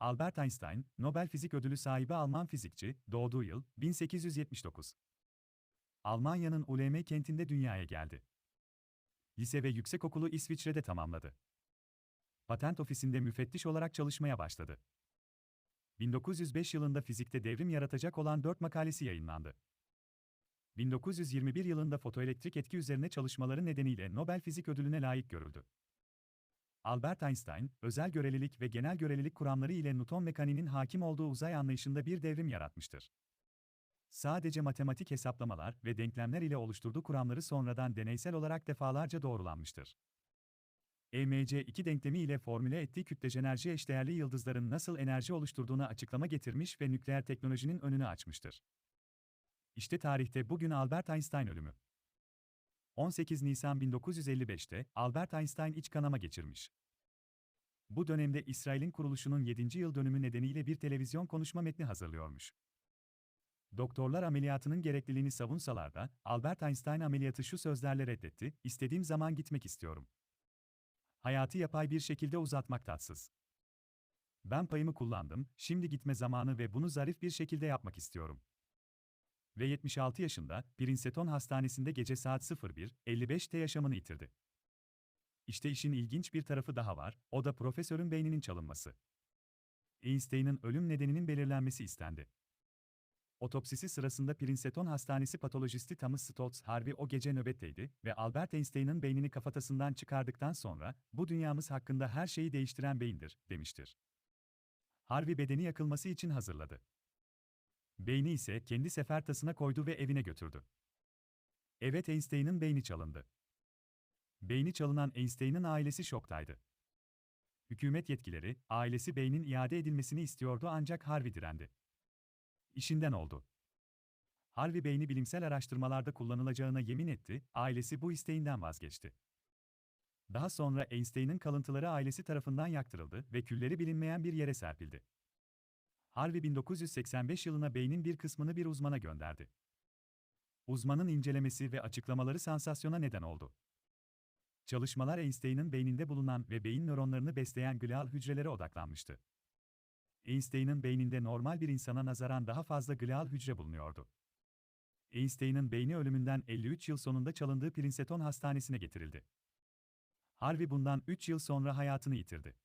Albert Einstein, Nobel Fizik Ödülü sahibi Alman fizikçi, doğduğu yıl 1879. Almanya'nın Ulm kentinde dünyaya geldi. Lise ve yüksekokulu İsviçre'de tamamladı. Patent ofisinde müfettiş olarak çalışmaya başladı. 1905 yılında fizikte devrim yaratacak olan 4 makalesi yayınlandı. 1921 yılında fotoelektrik etki üzerine çalışmaları nedeniyle Nobel Fizik Ödülüne layık görüldü. Albert Einstein, özel görelilik ve genel görelilik kuramları ile Newton mekaniğinin hakim olduğu uzay anlayışında bir devrim yaratmıştır. Sadece matematik hesaplamalar ve denklemler ile oluşturduğu kuramları sonradan deneysel olarak defalarca doğrulanmıştır. EMC2 denklemi ile formüle ettiği kütlece enerji eşdeğerli yıldızların nasıl enerji oluşturduğuna açıklama getirmiş ve nükleer teknolojinin önünü açmıştır. İşte tarihte bugün Albert Einstein ölümü. 18 Nisan 1955'te Albert Einstein iç kanama geçirmiş. Bu dönemde İsrail'in kuruluşunun 7. yıl dönümü nedeniyle bir televizyon konuşma metni hazırlıyormuş. Doktorlar ameliyatının gerekliliğini savunsalar da, Albert Einstein ameliyatı şu sözlerle reddetti, istediğim zaman gitmek istiyorum. Hayatı yapay bir şekilde uzatmak tatsız. Ben payımı kullandım, şimdi gitme zamanı ve bunu zarif bir şekilde yapmak istiyorum. Ve 76 yaşında, Princeton Hastanesi'nde gece saat 01.55'te yaşamını yitirdi. İşte işin ilginç bir tarafı daha var, o da profesörün beyninin çalınması. Einstein'ın ölüm nedeninin belirlenmesi istendi. Otopsisi sırasında Princeton Hastanesi patolojisti Thomas Stotts Harvey o gece nöbetteydi ve Albert Einstein'ın beynini kafatasından çıkardıktan sonra, bu dünyamız hakkında her şeyi değiştiren beyindir, demiştir. Harvey bedeni yakılması için hazırladı. Beyni ise kendi sefertasına koydu ve evine götürdü. Evet Einstein'ın beyni çalındı. Beyni çalınan Einstein'ın ailesi şoktaydı. Hükümet yetkileri, ailesi beynin iade edilmesini istiyordu ancak Harvey direndi. İşinden oldu. Harvey beyni bilimsel araştırmalarda kullanılacağına yemin etti, ailesi bu isteğinden vazgeçti. Daha sonra Einstein'ın kalıntıları ailesi tarafından yaktırıldı ve külleri bilinmeyen bir yere serpildi. Harvey 1985 yılına beynin bir kısmını bir uzmana gönderdi. Uzmanın incelemesi ve açıklamaları sansasyona neden oldu. Çalışmalar Einstein'ın beyninde bulunan ve beyin nöronlarını besleyen glial hücrelere odaklanmıştı. Einstein'ın beyninde normal bir insana nazaran daha fazla glial hücre bulunuyordu. Einstein'ın beyni ölümünden 53 yıl sonunda çalındığı Princeton Hastanesi'ne getirildi. Harvey bundan 3 yıl sonra hayatını yitirdi.